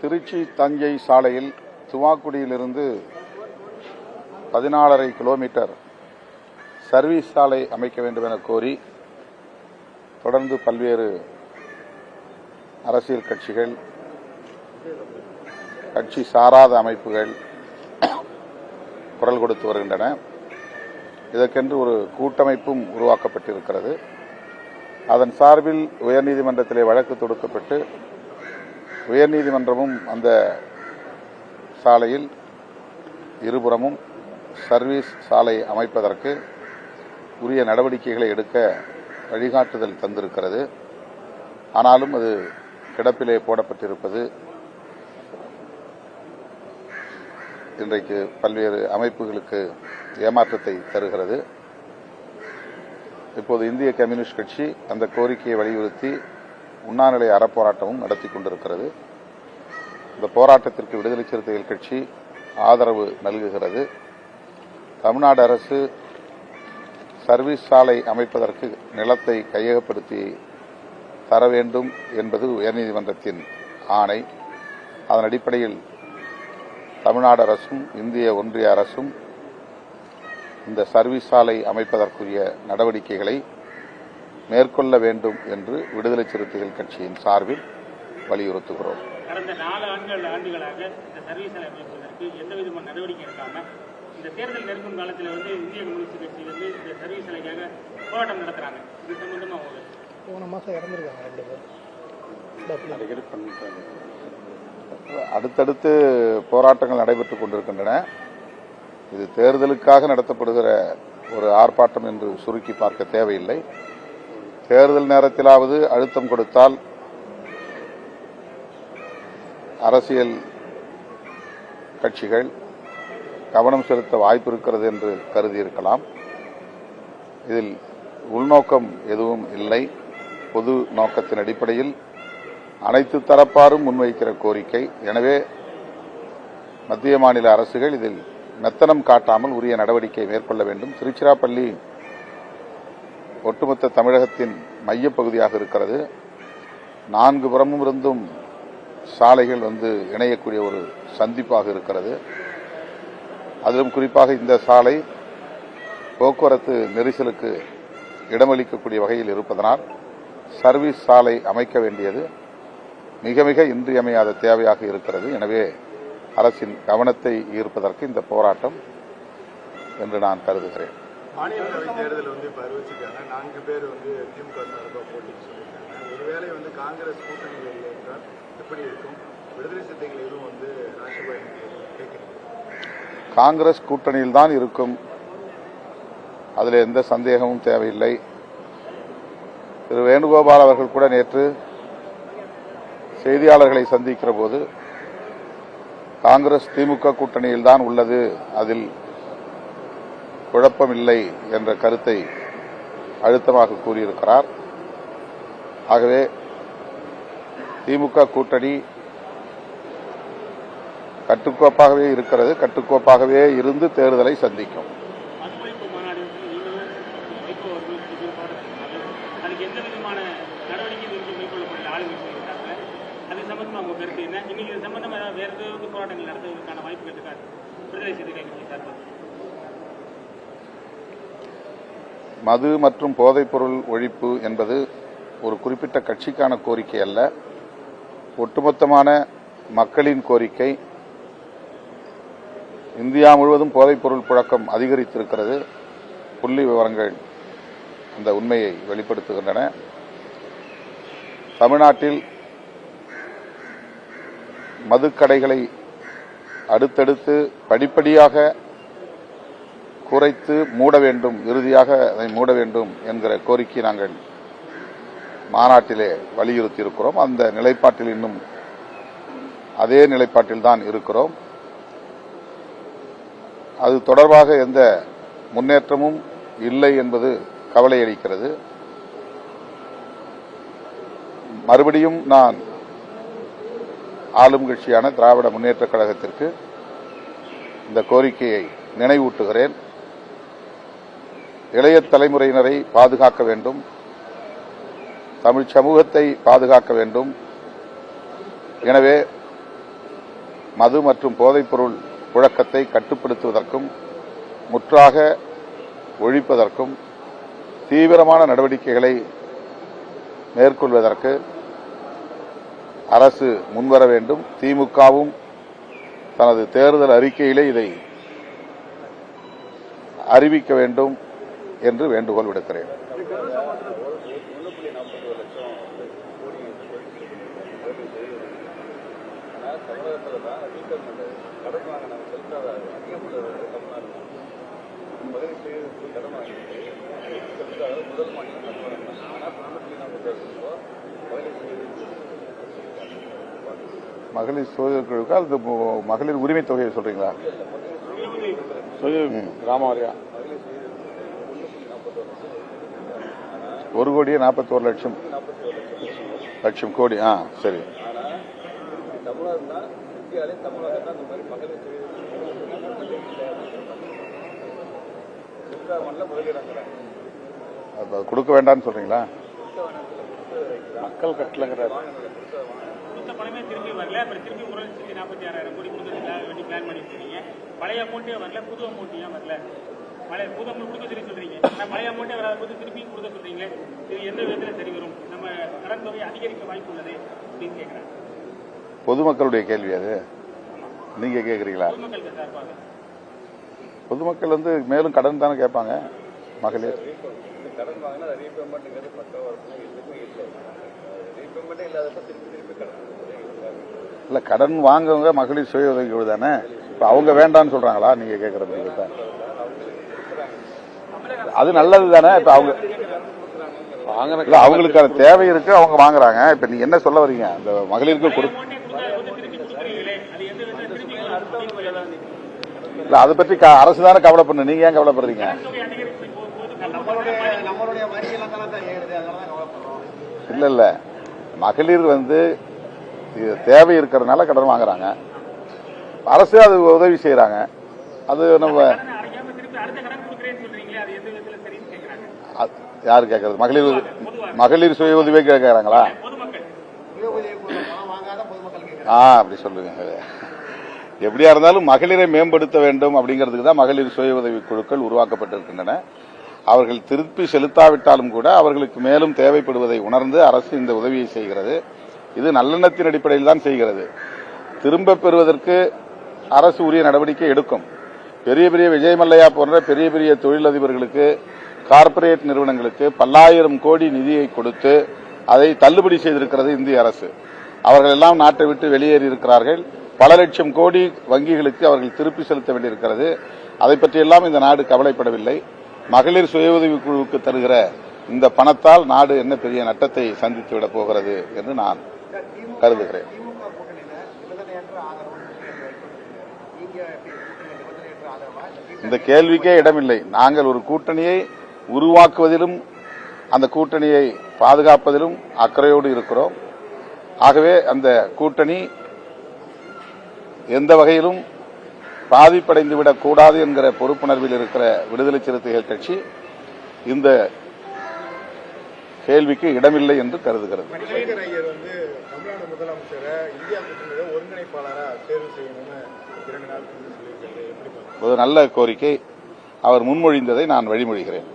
திருச்சி தஞ்சை சாலையில் துவாக்குடியிலிருந்து பதினாலரை kilometre service சாலை அமைக்க வேண்டும் என கோரி தொடர்ந்து பல்வேறு அரசியல் கட்சிகள் கட்சி சாராத அமைப்புகள் குரல் கொடுத்து வருகின்றன. இதற்கென்று ஒரு கூட்டமைப்பும் உருவாக்கப்பட்டிருக்கிறது. அதன் சார்பில் உயர்நீதிமன்றத்திலே வழக்கு தொடுக்கப்பட்டு உயர்நீதிமன்றமும் அந்த சாலையில் இருபுறமும் சர்வீஸ் சாலை அமைப்பதற்கு உரிய நடவடிக்கைகளை எடுக்க வழிகாட்டுதல் தந்திருக்கிறது. ஆனாலும் அது கிடப்பிலே போடப்பட்டிருப்பது இன்றைக்கு பல்வேறு அமைப்புகளுக்கு ஏமாற்றத்தை தருகிறது. இப்போது இந்திய கம்யூனிஸ்ட் கட்சி அந்த கோரிக்கையை வலியுறுத்தி உண்ணாநிலை அறப்போராட்டமும் நடத்தி கொண்டிருக்கிறது. இந்த போராட்டத்திற்கு விடுதலை சிறுத்தைகள் கட்சி ஆதரவு நல்குகிறது. தமிழ்நாடு அரசு சர்வீஸ் சாலை அமைப்பதற்கு நிலத்தை கையகப்படுத்தி தர வேண்டும் என்பது உயர்நீதிமன்றத்தின் ஆணை. அதன் அடிப்படையில் தமிழ்நாடு அரசும் இந்திய ஒன்றிய அரசும் இந்த சர்வீஸ் சாலை அமைப்பதற்குரிய நடவடிக்கைகளை மேற்கொள்ள வேண்டும் என்று விடுதலை சிறுத்தைகள் கட்சியின் சார்பில் வலியுறுத்துகிறோம். கடந்த நாலு ஆண்டுகள் ஆண்டுகளாக இந்த சர்வீஸ் சாலை அமைப்பதற்கு எந்த விதமான நடவடிக்கை எடுக்காம இந்த தேர்தல் நெருங்கும் காலத்தில் வந்து இந்திய கம்யூனிஸ்ட் கட்சி வந்து இந்த சர்வீஸ் சாலைக்காக போராட்டம் நடத்துறாங்க. இது சம்பந்தமா உங்களுக்கு? போன மாதம் இறந்துருக்காங்க ரெண்டு பேர். அடுத்தடுத்து போராட்டங்கள் நடைபெற்றுக் கொண்டிருக்கின்றன. இது தேர்தலுக்காக நடத்தப்படுகிற ஒரு ஆர்ப்பாட்டம் என்று சுருக்கி பார்க்க தேவையில்லை. தேர்தல் நேரத்திலாவது அழுத்தம் கொடுத்தால் அரசியல் கட்சிகள் கவனம் செலுத்த வாய்ப்பு இருக்கிறது என்று கருதியிருக்கலாம். இதில் உள்நோக்கம் எதுவும் இல்லை. பொது நோக்கத்தின் அடிப்படையில் அனைத்து தரப்பாரும் முன்வைக்கிற கோரிக்கை. எனவே மத்திய மாநில அரசுகள் இதில் மெத்தனம் காட்டாமல் உரிய நடவடிக்கை மேற்கொள்ள வேண்டும். திருச்சிராப்பள்ளி ஒட்டுமொத்த தமிழகத்தின் மையப்பகுதியாக இருக்கிறது. நான்கு புறமும் இருந்தும் சாலைகள் வந்து இணையக்கூடிய ஒரு சந்திப்பாக இருக்கிறது. அதிலும் குறிப்பாக இந்த சாலை போக்குவரத்து நெரிசலுக்கு இடமளிக்கக்கூடிய வகையில் இருப்பதனால் சர்வீஸ் சாலை அமைக்க வேண்டியது மிக மிக இன்றியமையாத தேவையாக இருக்கிறது. எனவே அரசின் கவனத்தை ஈர்ப்பதற்கு இந்த போராட்டம் என்று நான் கருதுகிறேன். மாநிலங்களவை தேர்தல் வந்து இப்போ அறிவிச்சிருக்காங்க. நான்கு பேர் வந்து திமுக சார்பாக போட்டின்னு சொல்லியிருக்காங்க. ஒருவேளை வந்து காங்கிரஸ் கூட்டணியில் இல்லை என்றால் எப்படி இருக்கும்? விடுதலை சிந்தைகள் எதுவும் வந்து ராஷ்டிரபாய் கேட்கிறீங்க காங்கிரஸ் கூட்டணியில் தான் இருக்கும். அதில் எந்த சந்தேகமும் தேவையில்லை. திரு வேணுகோபால் அவர்கள் கூட நேற்று செய்தியாளர்களை சந்திக்கிற போது காங்கிரஸ் திமுக கூட்டணியில் தான் உள்ளது. அதில் குழப்பமில்லை என்ற கருத்தை அழுத்தமாக கூறியிருக்கிறார். ஆகவே திமுக கூட்டணி கட்டுக்கோப்பாகவே இருக்கிறது. கட்டுக்கோப்பாகவே இருந்து தேர்தலை சந்திக்கும். மதுக்கொழிப்பு போராட்டங்கள் நடத்துவதற்கான விடுதலை கட்சி சார்பாக மது மற்றும் போதைப்பொருள் ஒழிப்பு என்பது ஒரு குறிப்பிட்ட கட்சிக்கான கோரிக்கை அல்ல. ஒட்டுமொத்தமான மக்களின் கோரிக்கை இந்தியா முழுவதும் போதைப்பொருள் புழக்கம் அதிகரித்திருக்கிறது. புள்ளி விவரங்கள் அந்த உண்மையை வெளிப்படுத்துகின்றன. தமிழ்நாட்டில் மதுக்கடைகளை அடுத்தடுத்து படிப்படியாக குறைத்து மூட வேண்டும் இறுதியாக அதை மூட வேண்டும் என்கிற கோரிக்கை நாங்கள் மாநாட்டிலே வலியுறுத்தி இருக்கிறோம் அந்த நிலைப்பாட்டில் இன்னும் அதே நிலைப்பாட்டில் தான் இருக்கிறோம். அது தொடர்பாக எந்த முன்னேற்றமும் இல்லை என்பது கவலை அளிக்கிறது. மறுபடியும் நான் ஆளும் கட்சியான திராவிட முன்னேற்ற கழகத்திற்கு இந்த கோரிக்கையை நினைவூட்டுகிறேன். இளைய தலைமுறையினரை பாதுகாக்க வேண்டும். தமிழ் சமூகத்தை பாதுகாக்க வேண்டும். எனவே மது மற்றும் போதைப்பொருள் புழக்கத்தை கட்டுப்படுத்துவதற்கும் முற்றாக ஒழிப்பதற்கும் தீவிரமான நடவடிக்கைகளை மேற்கொள்வதற்கு அரசு முன்வர வேண்டும். திமுகவும் தனது தேர்தல் அறிக்கையிலே இதை அறிவிக்க வேண்டும். என்று வேண்டுகோள் விடுக்கிறேன். மகளிர் சுய குழுக்கா அது மகளிர் உரிமை தொகையை சொல்றீங்களா? கிராம ஒரு கோடியே நாற்பத்தோரு லட்சம். லட்சம் கோடி ஆ சரி. அப்ப கொடுக்க வேண்டாம்னு சொல்றீங்களா? மக்கள் கட்டலங்கிறாரு பணமே திரும்பி வரல. அப்புறம் திரும்பி ஒரு லட்சத்தி நாற்பத்தி ஆறாயிரம் கோடி கொடுக்கறதுக்காக வேண்டி பிளான் பண்ணிட்டு இருக்கீங்க. பழைய அமௌண்ட்டே வரல புது அமௌண்ட் ஏன் வரல. பழைய புது அமௌண்ட் கொடுக்க சொல்லி சொல்றீங்க. ஆனா பழைய அமௌண்ட்டே வராத போது திருப்பி கொடுக்க சொல்றீங்களே? இது எந்த விதத்துல சரி வரும்? நம்ம கடன் தொகை அதிகரிக்க வாய்ப்பு உள்ளது அப்படின்னு கேட்கிறேன் பொதுமக்களுடைய கேள்வி அது. நீங்க கேக்குறீங்களா? சார்பாக. பொதுமக்கள் வந்து மேலும் கடன் தானே கேட்பாங்க மகளிர்? கடன் வாங்கினா பக்கம் இல்லை. ரீபேமெண்ட்டே இல்லாதப்ப திருப்பி திருப்பி கடன் இல்ல. கடன் வாங்குவங்க மகளிர் சுய உதவி தானே இப்ப அவங்க வேண்டாம்னு சொல்றாங்களா? நீங்க கேக்குறது இதுதான். அது நல்லது தானே? இப்ப அவங்க இல்ல அவங்களுக்கான தேவை இருக்கு அவங்க வாங்குறாங்க. இப்ப நீங்க என்ன சொல்ல வர்றீங்க அந்த மகளிருக்கு கொடு? இல்ல அதை பற்றி க- அரசு தானே கவலைப்படணும். நீங்க ஏன் கவலைப்படுறீங்க? இல்ல இல்ல. மகளிர் வந்து தேவை இருக்கிறதுனால கடன் வாங்குறாங்க. அரசு அது உதவி செய்யறாங்க அது நம்ம கடனை அடைக்காம திருப்பி அடுத்த கடன் கொடுக்குறேன்னு சொல்றீங்களே அது எந்த விதத்துல சரின்னு கேட்கிறாங்க அ- யாரு கேட்கறது மகளிர் மகளிர் சுய உதவி கேட்கறாங்களா ஆ அப்படி சொல்லுங்க. எப்படியா இருந்தாலும் மகளிரை மேம்படுத்த வேண்டும் அப்படிங்கிறதுக்கு தான் மகளிர் சுய உதவி குழுக்கள் உருவாக்கப்பட்டிருக்கின்றன. அவர்கள் திருப்பி செலுத்தாவிட்டாலும் கூட அவர்களுக்கு மேலும் தேவைப்படுவதை உணர்ந்து அரசு இந்த உதவியை செய்கிறது. இது நல்லெண்ணத்தின் அடிப்படையில் தான் செய்கிறது. திரும்ப பெறுவதற்கு அரசு உரிய நடவடிக்கை எடுக்கும். பெரிய பெரிய விஜய் மல்லையா போன்ற பெரிய பெரிய தொழிலதிபர்களுக்கு கார்ப்பரேட் நிறுவனங்களுக்கு பல்லாயிரம் கோடி நிதியை கொடுத்து அதை தள்ளுபடி செய்திருக்கிறது இந்திய அரசு. அவர்கள் எல்லாம் நாட்டை விட்டு வெளியேறி இருக்கிறார்கள். பல லட்சம் கோடி வங்கிகளுக்கு அவர்கள் திருப்பி செலுத்த வேண்டியிருக்கிறது. அதை பற்றியெல்லாம் இந்த நாடு கவலைப்படவில்லை. மகளிர் சுய உதவி குழுவுக்கு தருகிற இந்த பணத்தால் நாடு என்ன பெரிய நட்டத்தை சந்தித்துவிடப் போகிறது என்று நான் கருதுகிறேன். இந்த கேள்விக்கே இடமில்லை. நாங்கள் ஒரு கூட்டணியை உருவாக்குவதிலும் அந்த கூட்டணியை பாதுகாப்பதிலும் அக்கறையோடு இருக்கிறோம். ஆகவே அந்த கூட்டணி எந்த வகையிலும் பாதிப்படைந்து விடக்கூடாது என்கிற பொறுப்புணர்வில் இருக்கிற விடுதலை சிறுத்தைகள் கட்சி இந்த கேள்விக்கு இடமில்லை என்று கருதுகிறது? ஒரு நல்ல கோரிக்கை. அவர் முன்மொழிந்ததை நான் வழிமொழிகிறேன்.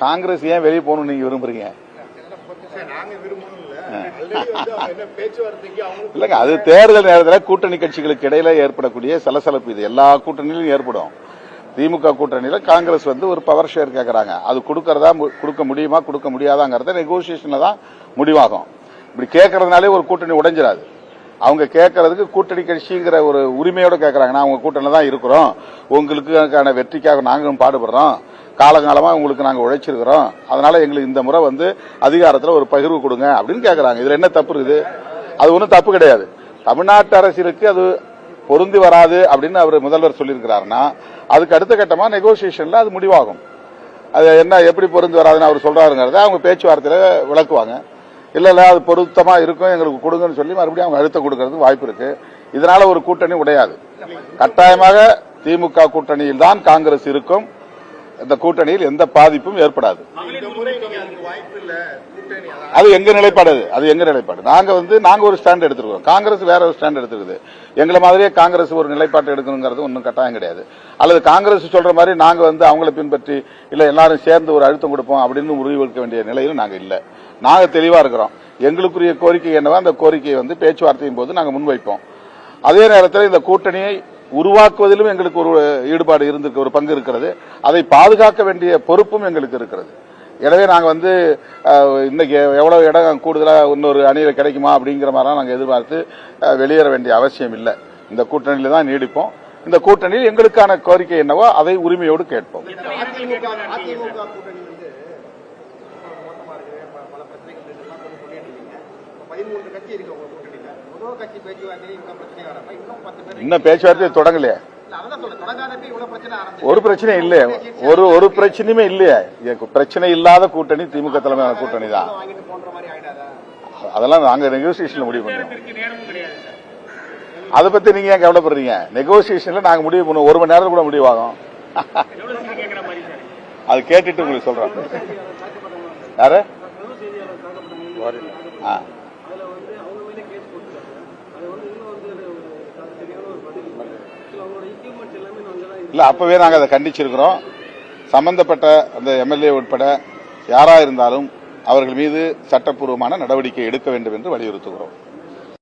காங்கிரஸ் ஏன் வெளியே போகணும்னு நீங்க விரும்புறீங்க? இல்லங்க அது தேர்தல் நேரத்தில் கூட்டணி கட்சிகளுக்கு இடையில ஏற்படக்கூடிய சலசலப்பு இது எல்லா கூட்டணியிலும் ஏற்படும். திமுக கூட்டணியில காங்கிரஸ் வந்து ஒரு பவர் ஷேர் கேட்கறாங்க அது கொடுக்கறதா மு- கொடுக்க முடியுமா கொடுக்க முடியாதாங்கிறத நெகோசியேஷன்ல தான் முடிவாகும். இப்படி கேட்கறதுனாலே ஒரு கூட்டணி உடைஞ்சிடாது அவங்க கேட்கறதுக்கு கூட்டணி கட்சிங்கிற ஒரு உரிமையோட கேட்கறாங்க. நான் அவங்க கூட்டணியில தான் இருக்கிறோம். உங்களுக்கான வெற்றிக்காக நாங்களும் பாடுபடுறோம். காலங்காலமாக உங்களுக்கு நாங்கள் உழைச்சிருக்கிறோம். அதனால எங்களுக்கு இந்த முறை வந்து அதிகாரத்தில் ஒரு பகிர்வு கொடுங்க அப்படின்னு கேட்கறாங்க. இதில் என்ன தப்பு இருக்குது? அது ஒன்றும் தப்பு கிடையாது. தமிழ்நாட்டு அரசியலுக்கு அது பொருந்தி வராது அப்படின்னு அவர் முதல்வர் சொல்லியிருக்கிறாருன்னா அதுக்கு அடுத்த கட்டமாக நெகோசியேஷனில் அது முடிவாகும். அது என்ன எப்படி பொருந்து வராதுன்னு அவர் சொல்றாருங்கிறத அவங்க பேச்சுவார்த்தையில் விளக்குவாங்க. இல்லை இல்லை அது பொருத்தமாக இருக்கும் எங்களுக்கு கொடுங்கன்னு சொல்லி மறுபடியும் அவங்க அழுத்த கொடுக்கறதுக்கு வாய்ப்பு இருக்கு. இதனால ஒரு கூட்டணி உடையாது. கட்டாயமாக திமுக கூட்டணியில் தான் காங்கிரஸ் இருக்கும். இந்த கூட்டணியில் எந்த பாதிப்பும் ஏற்படாது. அது எங்க நிலைப்பாடு அது. எங்க நிலைப்பாடு? நாங்க வந்து நாங்க ஒரு ஸ்டாண்ட் எடுத்துருக்கோம். காங்கிரஸ் வேற ஒரு ஸ்டாண்ட் எடுத்துருக்குது. எங்களை மாதிரியே காங்கிரஸ் ஒரு நிலைப்பாட்டை எடுக்கணுங்கிறது ஒன்றும் கட்டாயம் கிடையாது. அல்லது காங்கிரஸ் சொல்ற மாதிரி நாங்க வந்து அவங்களை பின்பற்றி இல்ல எல்லாரும் சேர்ந்து ஒரு அழுத்தம் கொடுப்போம் அப்படின்னு முடிவு எடுக்க வேண்டிய நிலையிலும் நாங்க இல்ல. நாங்க தெளிவா இருக்கிறோம். எங்களுக்குரிய கோரிக்கை என்னவோ? அந்த கோரிக்கையை வந்து பேச்சுவார்த்தையின் போது நாங்க முன்வைப்போம். அதே நேரத்தில் இந்த கூட்டணியை உருவாக்குவதிலும் எங்களுக்கு ஒரு ஈடுபாடு இருந்திருக்கு ஒரு பங்கு இருக்கிறது. அதை பாதுகாக்க வேண்டிய பொறுப்பும் எங்களுக்கு இருக்கிறது. எனவே நாங்கள் வந்து இன்னைக்கு எவ்வளவு இடம் கூடுதலாக இன்னொரு அணியில் கிடைக்குமா அப்படிங்கிற மாதிரிலாம் நாங்கள் எதிர்பார்த்து வெளியேற வேண்டிய அவசியம் இல்லை. இந்த கூட்டணியில தான் நீடிப்போம். இந்த கூட்டணியில் எங்களுக்கான கோரிக்கை என்னவோ அதை உரிமையோடு கேட்போம். பதிமூன்று கட்சி இருக்கு இன்னும் பேச்சுவார்த்தை தொடங்கலையே? பிரச்சனை ஒரு பிரச்சனையும் இல்லையே. ஒரு ஒரு பிரச்சனையுமே இல்லையே. பிரச்சனை இல்லாத கூட்டணி திமுக தலைமையான கூட்டணி தான். அதெல்லாம் நாங்க நெகோசியேஷன்ல முடிவு பண்ணுவோம் அதை பத்தி நீங்க ஏன் கவலைப்படுறீங்க? நெகோசியேஷன்ல நாங்க முடிவு பண்ணுவோம் ஒரு மணி நேரத்துல கூட முடிவாகும். அது கேட்டுட்டு உங்களுக்கு சொல்றேன். யாரு? ஆ. இல்லை அப்பவே நாங்கள் அதை கண்டிச்சிருக்கிறோம். சம்பந்தப்பட்ட அந்த எம்எல்ஏ உட்பட யாராக இருந்தாலும் அவர்கள் மீது சட்டப்பூர்வமான நடவடிக்கை எடுக்க வேண்டும் என்று வலியுறுத்துகிறோம்.